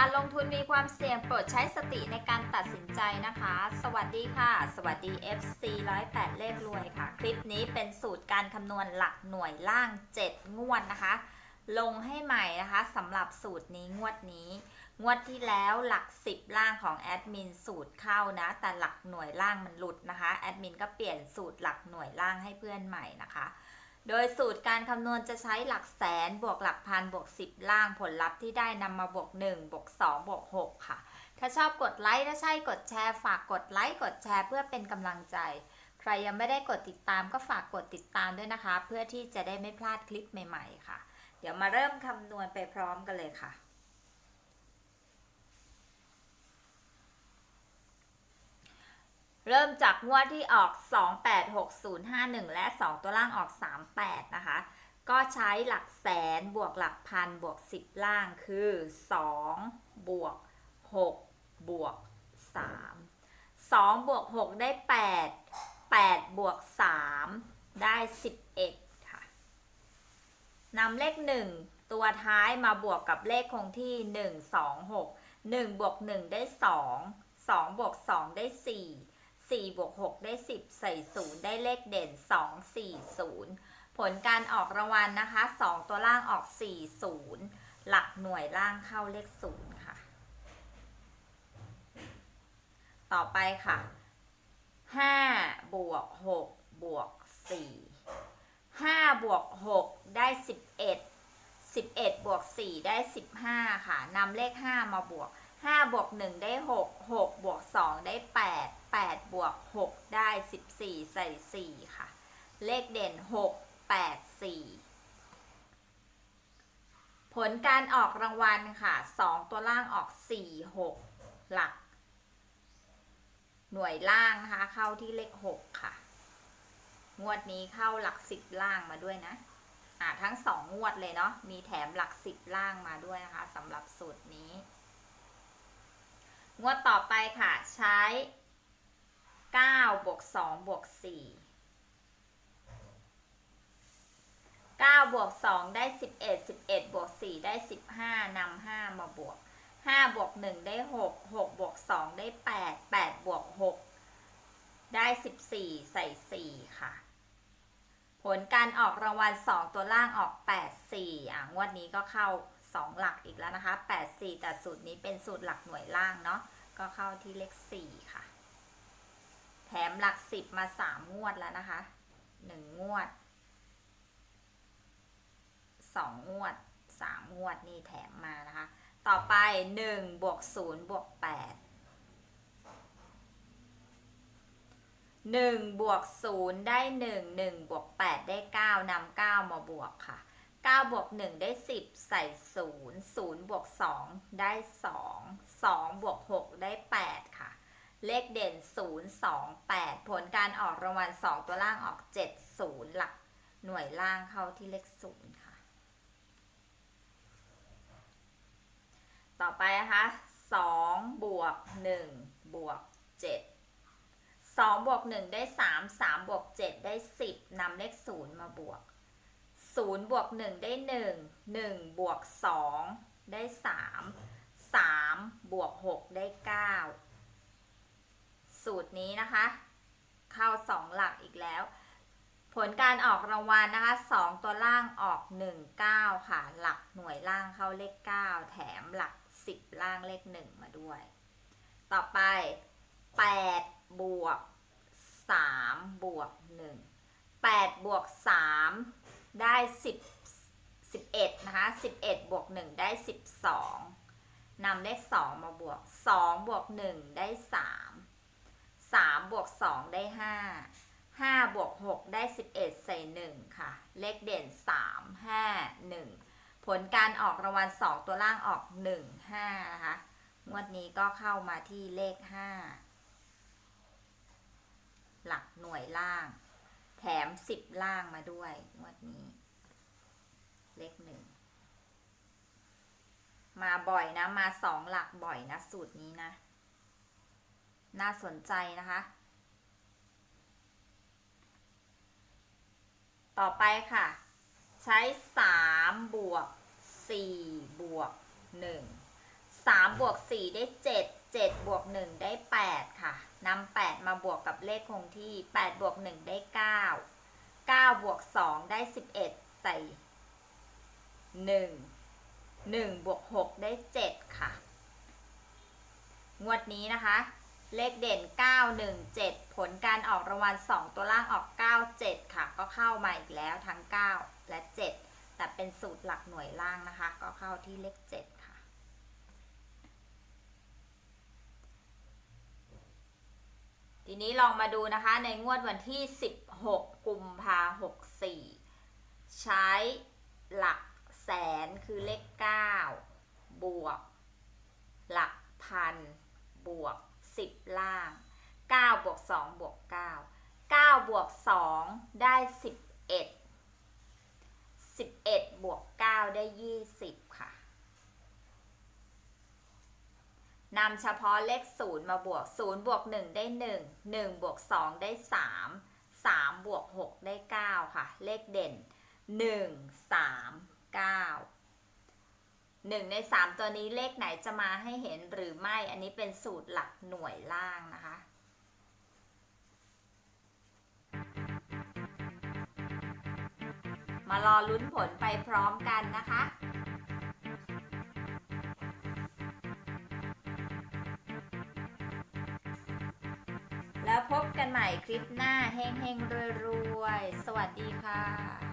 การลงทุนมีความเสี่ยงโปรดใช้สติในการตัดสินใจนะคะ สวัสดีค่ะ สวัสดี FC 108 เลขรวยค่ะ คลิปนี้เป็นสูตรการคำนวณหลักหน่วยล่าง 7 งวดนะคะ ลงให้ใหม่นะคะสำหรับสูตรนี้งวดนี้ งวดที่แล้วหลัก 10 ล่างของแอดมินสูตรเข้านะ แต่หลักหน่วยล่างมันหลุดนะคะ แอดมินก็เปลี่ยนสูตรหลักหน่วยล่างให้เพื่อนใหม่นะคะ โดยสูตรการคำนวณจะใช้หลักแสนบวกหลักพันบวก 10 ล่างผลลัพธ์ที่ได้นำมาบวก 1 บวก 2 บวก 6 ค่ะ ถ้าชอบกดไลค์ถ้าใช่กดแชร์ ฝากกดไลค์กดแชร์เพื่อเป็นกำลังใจ ใครยังไม่ได้กดติดตามก็ฝากกดติดตามด้วยนะคะ เพื่อที่จะได้ไม่พลาดคลิปใหม่ ๆ ค่ะ เดี๋ยวมาเริ่มคำนวณไปพร้อมกันเลยค่ะ เริ่มจากงวดที่ออก 286051 และ 2 ตัวล่างออก 38 นะคะ ก็ใช้หลักแสนบวกหลักพันบวก 10 ล่างคือ 2 บวก 6 บวก 3 2 บวก 6 ได้ 8 8 บวก 3 ได้ 11 ค่ะนำเลข 1 ตัวท้ายมาบวกกับเลขคงที่ 1 2 6 1 บวก 1 ได้ 2 2 บวก 2 ได้ 4 4บวก6ได้ 10 ใส่ 0 ได้เลขเด่น 2 4 0 ผลการออกรางวัลนะคะ 2 ตัวล่างออก 4 0 หลักหน่วยล่างเข้าเลข 0 ค่ะ ต่อไปค่ะ 5 บวก 6 บวก 4 5 บวก 6 ได้ 11 11 บวก 4 ได้ 15 ค่ะนำเลข 5 มาบวก 5 บวก 1 ได้ 6 6 บวก 2 ได้ 8 8 บวก 6 ได้ 14 ใส่ 4 ค่ะ เลขเด่น 6 8 4 ผลการออกรางวัลค่ะ 2 ตัวล่างออก 4 6 หลัก หน่วยล่างนะคะ เข้าที่เลข 6 ค่ะ งวดนี้เข้าหลัก 10 ล่างมาด้วยนะอ่าทั้ง 2 งวดเลยเนาะ มีแถมหลัก 10 ล่างมาด้วยนะคะสำหรับสูตรนี้งวดต่อไปค่ะ ใช้ 9บวก2บวก4 9บวก2ได้ 11 11บวก4ได้ 15นำ5มาบวก 5 บวก 1 ได้ 6 6 บวก 2 ได้ 8 8 บวก 6 ได้ 14 ใส่ 4 ค่ะ ผลการออกรางวัล 2 ตัวล่างออก 8 4 อะ งวดนี้ก็เข้า 2 หลักอีกแล้วนะคะ 8 4 แต่สูตรนี้เป็นสูตรหลักหน่วยล่างเนาะ ก็เข้าที่เลข 4 ค่ะ แถมหลักสิบมาสามงวดแล้วนะคะหนึ่งงวดสองงวดสามงวดนี่แถมมานะคะ ต่อไปหนึ่งบวกศูนย์บวกแปดหนึ่งบวกศูนย์ได้หนึ่งหนึ่งบวกแปดได้เก้านำเก้ามาบวกค่ะเก้าบวกหนึ่งได้สิบใส่ศูนย์ศูนย์บวกสองได้สองสองบวกหกได้แปดค่ะ เลขเด่น 0 2 8 ผลการออกรางวัล 2 ตัวล่างออก 7 0 หลักหน่วยล่างเข้าที่เลข 0 ค่ะ ต่อไปนะคะ2บวก1บวก7 2บวก1ได้ 3 3บวก7ได้ 10นำเลข 0 มาบวก 0บวก1ได้ 1 1บวก2ได้ 3 3บวก6ได้ 9 สูตรนี้นะคะ เข้า 2 หลักอีกแล้ว ผลการออกรางวัลนะคะ 2 ตัวล่างออก 1 9 ค่ะ หลักหน่วยล่างเข้าเลข 9 แถมหลัก 10 ล่างเลข 1 มาด้วย ต่อไป 8 บวก 3 บวก 1 8 บวก 3 ได้ 10 11 นะคะ 11 บวก 1 ได้ 12นำเลข 2 มาบวก 2 บวก 1 ได้ 3 3บวก2ได้5 5บวก6ได้11ใส่1ค่ะ เลขเด่น3 5 1ผลการออกรางวัล2ตัวล่างออก1 5นะคะ งวดนี้ก็เข้ามาที่เลข5หลักหน่วยล่าง แถม10ล่างมาด้วย งวดนี้ เลข1มาบ่อยนะ มา2หลักบ่อยนะ สูตรนี้นะ น่าสนใจนะคะ ต่อไปค่ะ ใช้ 3 บวก 4 บวก1สามบวกสี่ได้เจ็ดเจ็ดบวกหนึ่งได้แปดค่ะนำแปดมาบวกกับเลขคงที่แปดบวกหนึ่งได้เก้าเก้าบวกสองได้สิบเอ็ดใส่หนึ่งหนึ่งบวกหกได้เจ็ดค่ะ งวดนี้นะคะ เลขเด่น 917 ผลการออกรางวัล 2 ตัวล่างออก 97 ค่ะ ก็เข้ามาอีกแล้วทั้ง 9 และ 7 แต่เป็นสูตรหลักหน่วยล่างนะคะ ก็เข้าที่เลข 7 ค่ะ ทีนี้ลองมาดูนะคะในงวดวันที่ 16 กุมภา64ใช้หลักแสนคือเลข 9 บวก หลักพัน บวก 10 ล่าง 9 บวก 2 บวก 9 9 บวก 2 ได้ 11 11 บวก 9 ได้ 20 ค่ะนำเฉพาะเลข 0 มาบวก 0 บวก 1 ได้ 1 1 บวก 2 ได้ 3 3 บวก 6 ได้ 9 ค่ะ เลขเด่น 1 3 หนึ่งในสามตัวนี้เลขไหนจะมาให้เห็นหรือไม่ อันนี้เป็นสูตรหลักหน่วยล่างนะคะ มารอลุ้นผลไปพร้อมกันนะคะแล้วพบกันใหม่คลิปหน้าเฮงๆรวยๆ สวัสดีค่ะ